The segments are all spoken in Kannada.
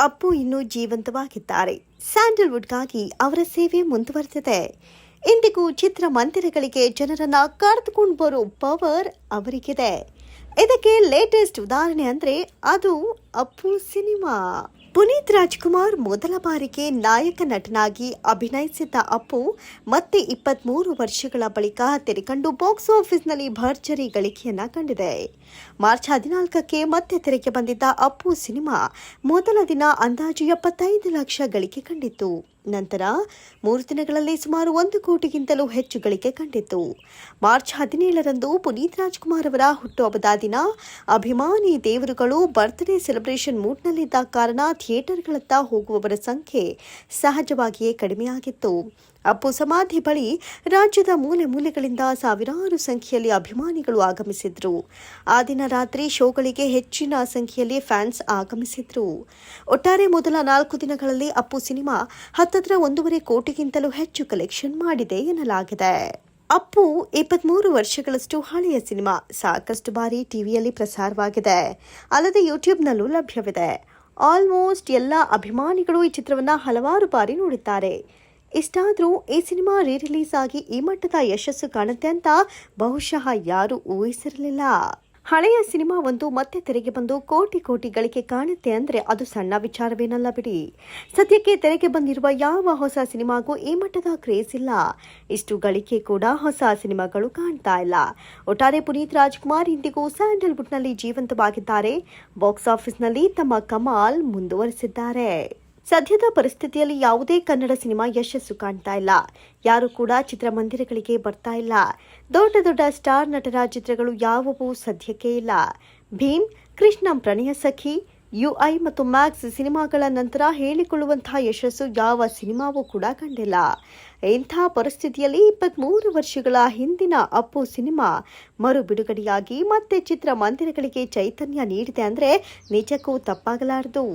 ಅಪ್ಪು ಇನ್ನೂ ಜೀವಂತವಾಗಿದ್ದಾರೆ. ಸ್ಯಾಂಡಲ್ವುಡ್ಗಾಗಿ ಅವರ ಸೇವೆ ಮುಂದುವರೆದಿದೆ. ಇಂದಿಗೂ ಚಿತ್ರಮಂದಿರಗಳಿಗೆ ಜನರನ್ನ ಕರೆದುಕೊಂಡು ಬರೋ ಪವರ್ ಅವರಿಗಿದೆ. ಇದಕ್ಕೆ ಲೇಟೆಸ್ಟ್ ಉದಾಹರಣೆ ಅಂದ್ರೆ ಅದು ಅಪ್ಪು ಸಿನಿಮಾ. ಪುನೀತ್ ರಾಜ್ಕುಮಾರ್ ಮೊದಲ ಬಾರಿಗೆ ನಾಯಕ ನಟನಾಗಿ ಅಭಿನಯಿಸಿದ್ದ ಅಪ್ಪು ಮತ್ತೆ ಇಪ್ಪತ್ಮೂರು ವರ್ಷಗಳ ಬಳಿಕ ತೆರೆಕಂಡು ಬಾಕ್ಸ್ ಆಫೀಸ್ನಲ್ಲಿ ಭರ್ಜರಿ ಗಳಿಕೆಯನ್ನ ಕಂಡಿದೆ. ಮಾರ್ಚ್ ಹದಿನಾಲ್ಕಕ್ಕೆ ಮತ್ತೆ ತೆರೆಗೆ ಬಂದಿದ್ದ ಅಪ್ಪು ಸಿನಿಮಾ ಮೊದಲ ದಿನ ಅಂದಾಜು ಎಪ್ಪತ್ತೈದು ಲಕ್ಷ ಗಳಿಕೆ ಕಂಡಿತ್ತು. ನಂತರ ಮೂರು ದಿನಗಳಲ್ಲಿ ಸುಮಾರು ಒಂದು ಕೋಟಿಗಿಂತಲೂ ಹೆಚ್ಚು ಗಳಿಕೆ ಕಂಡಿತು ಮಾರ್ಚ್ ಹದಿನೇಳರಂದು ಪುನೀತ್ ರಾಜ್ಕುಮಾರ್ ಅವರ ಹುಟ್ಟುಹಬ್ಬದ ದಿನ ಅಭಿಮಾನಿ ದೇವರುಗಳು ಬರ್ತ್ಡೇ ಸೆಲೆಬ್ರೇಷನ್ ಮೂಡ್ನಲ್ಲಿದ್ದ ಕಾರಣ ಥಿಯೇಟರ್ಗಳತ್ತ ಹೋಗುವವರ ಸಂಖ್ಯೆ ಸಹಜವಾಗಿಯೇ ಕಡಿಮೆಯಾಗಿತ್ತು. ಅಪ್ಪು ಸಮಾಧಿ ಬಳಿ ರಾಜ್ಯದ ಮೂಲೆ ಮೂಲೆಗಳಿಂದ ಸಾವಿರಾರು ಸಂಖ್ಯೆಯಲ್ಲಿ ಅಭಿಮಾನಿಗಳು ಆಗಮಿಸಿದ್ರು. ಆ ದಿನ ರಾತ್ರಿ ಶೋಗಳಿಗೆ ಹೆಚ್ಚಿನ ಸಂಖ್ಯೆಯಲ್ಲಿ ಫ್ಯಾನ್ಸ್ ಆಗಮಿಸಿದ್ರು. ಒಟ್ಟಾರೆ ಮೊದಲ ನಾಲ್ಕು ದಿನಗಳಲ್ಲಿ ಅಪ್ಪು ಸಿನಿಮಾ ಹತ್ತತ್ರ ಒಂದೂವರೆ ಕೋಟಿಗಿಂತಲೂ ಹೆಚ್ಚು ಕಲೆಕ್ಷನ್ ಮಾಡಿದೆ ಎನ್ನಲಾಗಿದೆ. ಅಪ್ಪು ಇಪ್ಪತ್ಮೂರು ವರ್ಷಗಳಷ್ಟು ಹಳೆಯ ಸಿನಿಮಾ, ಸಾಕಷ್ಟು ಬಾರಿ ಟಿವಿಯಲ್ಲಿ ಪ್ರಸಾರವಾಗಿದೆ. ಅಲ್ಲದೆ ಯೂಟ್ಯೂಬ್ನಲ್ಲೂ ಲಭ್ಯವಿದೆ. ಆಲ್ಮೋಸ್ಟ್ ಎಲ್ಲ ಅಭಿಮಾನಿಗಳು ಈ ಚಿತ್ರವನ್ನು ಹಲವಾರು ಬಾರಿ ನೋಡಿದ್ದಾರೆ. ಇಷ್ಟಾದರೂ ಈ ಸಿನಿಮಾ ರೀ ರಿಲೀಸ್ ಆಗಿ ಈ ಮಟ್ಟದ ಯಶಸ್ಸು ಕಾಣುತ್ತೆ ಅಂತ ಬಹುಶಃ ಯಾರೂ ಊಹಿಸಿರಲಿಲ್ಲ. ಹಳೆಯ ಸಿನಿಮಾ ಒಂದು ಮತ್ತೆ ತೆರೆಗೆ ಬಂದು ಕೋಟಿ ಕೋಟಿ ಗಳಿಕೆ ಕಾಣುತ್ತೆ ಅಂದರೆ ಅದು ಸಣ್ಣ ವಿಚಾರವೇನಲ್ಲ ಬಿಡಿ. ಸದ್ಯಕ್ಕೆ ತೆರೆಗೆ ಬಂದಿರುವ ಯಾವ ಹೊಸ ಸಿನಿಮಾಗೂ ಈ ಮಟ್ಟದ ಕ್ರೇಜ್ ಇಲ್ಲ. ಇಷ್ಟು ಗಳಿಕೆ ಕೂಡ ಹೊಸ ಸಿನಿಮಾಗಳು ಕಾಣ್ತಾ ಇಲ್ಲ. ಒಟ್ಟಾರೆ ಪುನೀತ್ ರಾಜ್ಕುಮಾರ್ ಇಂದಿಗೂ ಸ್ಯಾಂಡಲ್ವುಡ್ನಲ್ಲಿ ಜೀವಂತವಾಗಿದ್ದಾರೆ. ಬಾಕ್ಸ್ ಆಫೀಸ್ನಲ್ಲಿ ತಮ್ಮ ಕಮಾಲ್ ಮುಂದುವರೆಸಿದ್ದಾರೆ. ಸದ್ಯದ ಪರಿಸ್ಥಿತಿಯಲ್ಲಿ ಯಾವುದೇ ಕನ್ನಡ ಸಿನಿಮಾ ಯಶಸ್ಸು ಕಾಣ್ತಾ ಇಲ್ಲ. ಯಾರು ಕೂಡ ಚಿತ್ರಮಂದಿರಗಳಿಗೆ ಬರ್ತಾ ಇಲ್ಲ. ದೊಡ್ಡ ದೊಡ್ಡ ಸ್ಟಾರ್ ನಟರ ಚಿತ್ರಗಳು ಯಾವುವು ಸದ್ಯಕ್ಕೆ ಇಲ್ಲ. ಭೀಮ್, ಕೃಷ್ಣಂ, ಪ್ರಣಯ ಸಖಿ ಯುಐ ಮತ್ತು ಮ್ಯಾಕ್ಸ್ ಸಿನಿಮಾಗಳ ನಂತರ ಹೇಳಿಕೊಳ್ಳುವಂತಹ ಯಶಸ್ಸು ಯಾವ ಸಿನಿಮಾವೂ ಕೂಡ ಕಂಡಿಲ್ಲ. ಇಂಥ ಪರಿಸ್ಥಿತಿಯಲ್ಲಿ ಇಪ್ಪತ್ಮೂರು ವರ್ಷಗಳ ಹಿಂದಿನ ಅಪ್ಪು ಸಿನಿಮಾ ಮರು ಬಿಡುಗಡೆಯಾಗಿ ಮತ್ತೆ ಚಿತ್ರಮಂದಿರಗಳಿಗೆ ಚೈತನ್ಯ ನೀಡಿದೆ ಅಂದರೆ ನಿಜಕ್ಕೂ ತಪ್ಪಾಗಲಾರದು.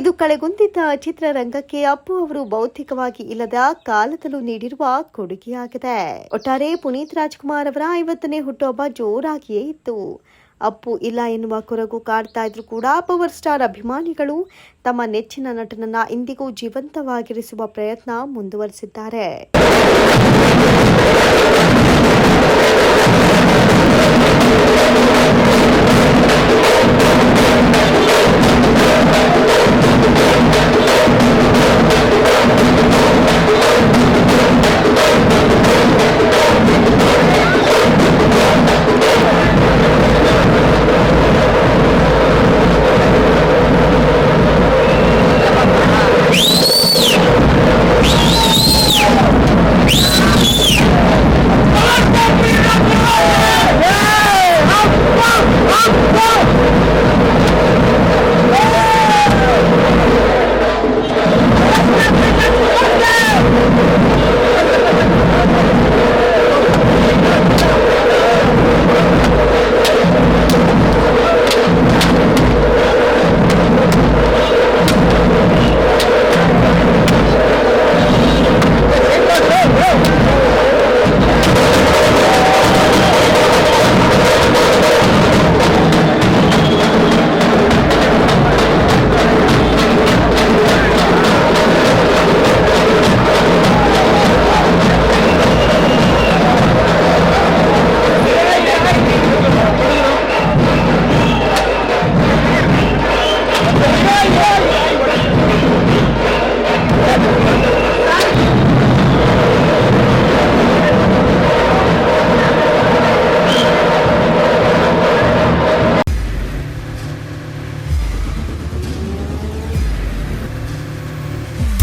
ಇದು ಕಳೆಗುಂದಿದ್ದ ಚಿತ್ರರಂಗಕ್ಕೆ ಅಪ್ಪು ಅವರು ಭೌತಿಕವಾಗಿ ಇಲ್ಲದ ಕಾಲದಲ್ಲೂ ನೀಡಿರುವ ಕೊಡುಗೆಯಾಗಿದೆ. ಒಟ್ಟಾರೆ ಪುನೀತ್ ರಾಜ್ಕುಮಾರ್ ಅವರ ಐವತ್ತನೇ ಹುಟ್ಟುಹಬ್ಬ ಜೋರಾಗಿಯೇ ಇತ್ತು. ಅಪ್ಪು ಇಲ್ಲ ಎನ್ನುವ ಕೊರಗು ಕಾಡ್ತಾ ಇದ್ರು ಕೂಡ ಪವರ್ ಸ್ಟಾರ್ ಅಭಿಮಾನಿಗಳು ತಮ್ಮ ನೆಚ್ಚಿನ ನಟನನ್ನ ಇಂದಿಗೂ ಜೀವಂತವಾಗಿರಿಸುವ ಪ್ರಯತ್ನ ಮುಂದುವರೆಸಿದ್ದಾರೆ.